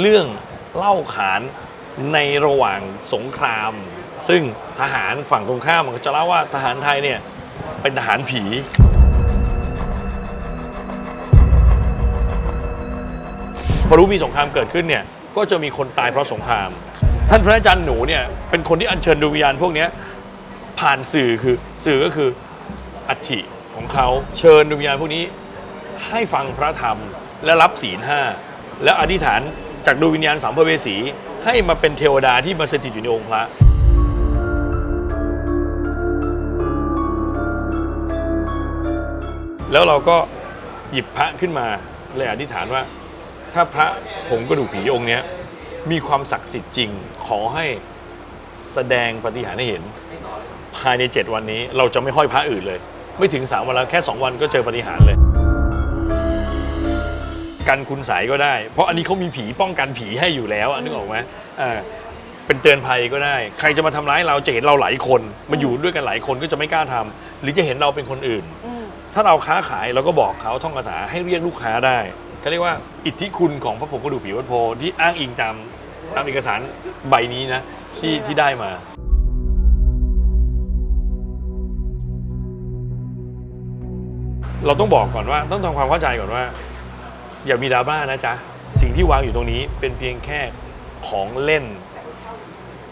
เรื่องเล่าขานในระหว่างสงคราม ซึ่งทหารฝั่งตรงข้ามมันก็จะเล่าว่าทหารไทยเนี่ยเป็นทหารผี พอรู้มีสงครามเกิดขึ้นเนี่ยก็จะมีคนตายเพราะสงคราม ท่านพระอาจารย์หนูเนี่ยเป็นคนที่อัญเชิญดวงวิญญาณพวกนี้ผ่านสื่อคือสื่อก็คืออัฐิของเขาเชิญดวงวิญญาณพวกนี้ให้ฟังพระธรรมและรับศีลห้าแล้วอธิษฐาน จากดวงวิญญาณสัมภเวสี ให้มาเป็นเทวดาที่มาสถิตอยู่ในองค์พระ แล้วเราก็หยิบพระขึ้นมาเลยอธิษฐานว่า ถ้าพระผงกระดูกผีองค์เนี้ยมีความศักดิ์สิทธิ์จริง ขอให้แสดงปฏิหารให้เห็น ภายใน 7 วันนี้เราจะไม่ห้อยพระอื่นเลย ไม่ถึง 3 วันแล้วแค่ 2 วันก็เจอปฏิหารเลย กันคุณใสยก็ได้ เพราะอันนี้เขามีผีป้องกันผีให้อยู่แล้วอะนึกออกไหมอ่าเป็นเตือนภัยก็ได้ ใครจะมาทำร้ายเราจะเห็นเราหลายคนมาอยู่ด้วยกันหลายคนก็จะไม่กล้าทำหรือจะเห็นเราเป็นคนอื่น อืมถ้าเราค้าขายเราก็บอกเขาท่องคาถาให้เรียกลูกค้าได้เขาเรียกว่าอิทธิคุณของพระผงกระดูกผีวัดโพธิ์ที่อ้างอิงตามตามเอกสารใบนี้นะที่ที่ได้มา เราต้องบอกก่อนว่าต้องทำความเข้าใจก่อนว่า อย่ามีดราม่านะจ๊ะ สิ่งที่วางอยู่ตรงนี้เป็นเพียงแค่ของเล่น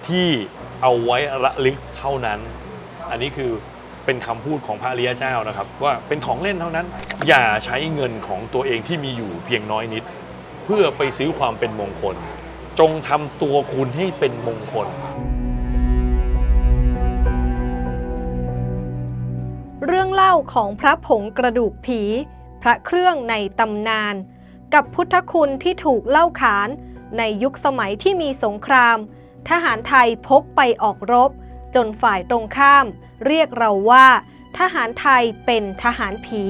ที่เอาไว้ระลึกเท่านั้น อันนี้คือเป็นคำพูดของพระอริยเจ้านะครับ ว่าเป็นของเล่นเท่านั้น อย่าใช้เงินของตัวเองที่มีอยู่เพียงน้อยนิด เพื่อไปซื้อความเป็นมงคล จงทำตัวคุณให้เป็นมงคล เรื่องเล่าของพระผงกระดูกผี พระเครื่องในตำนาน กับพุทธคุณที่ถูกเล่าขานในยุคสมัยที่มีสงคราม ทหารไทยพกไปออกรบ จนฝ่ายตรงข้าม เรียกเราว่า ทหารไทยเป็นทหารผี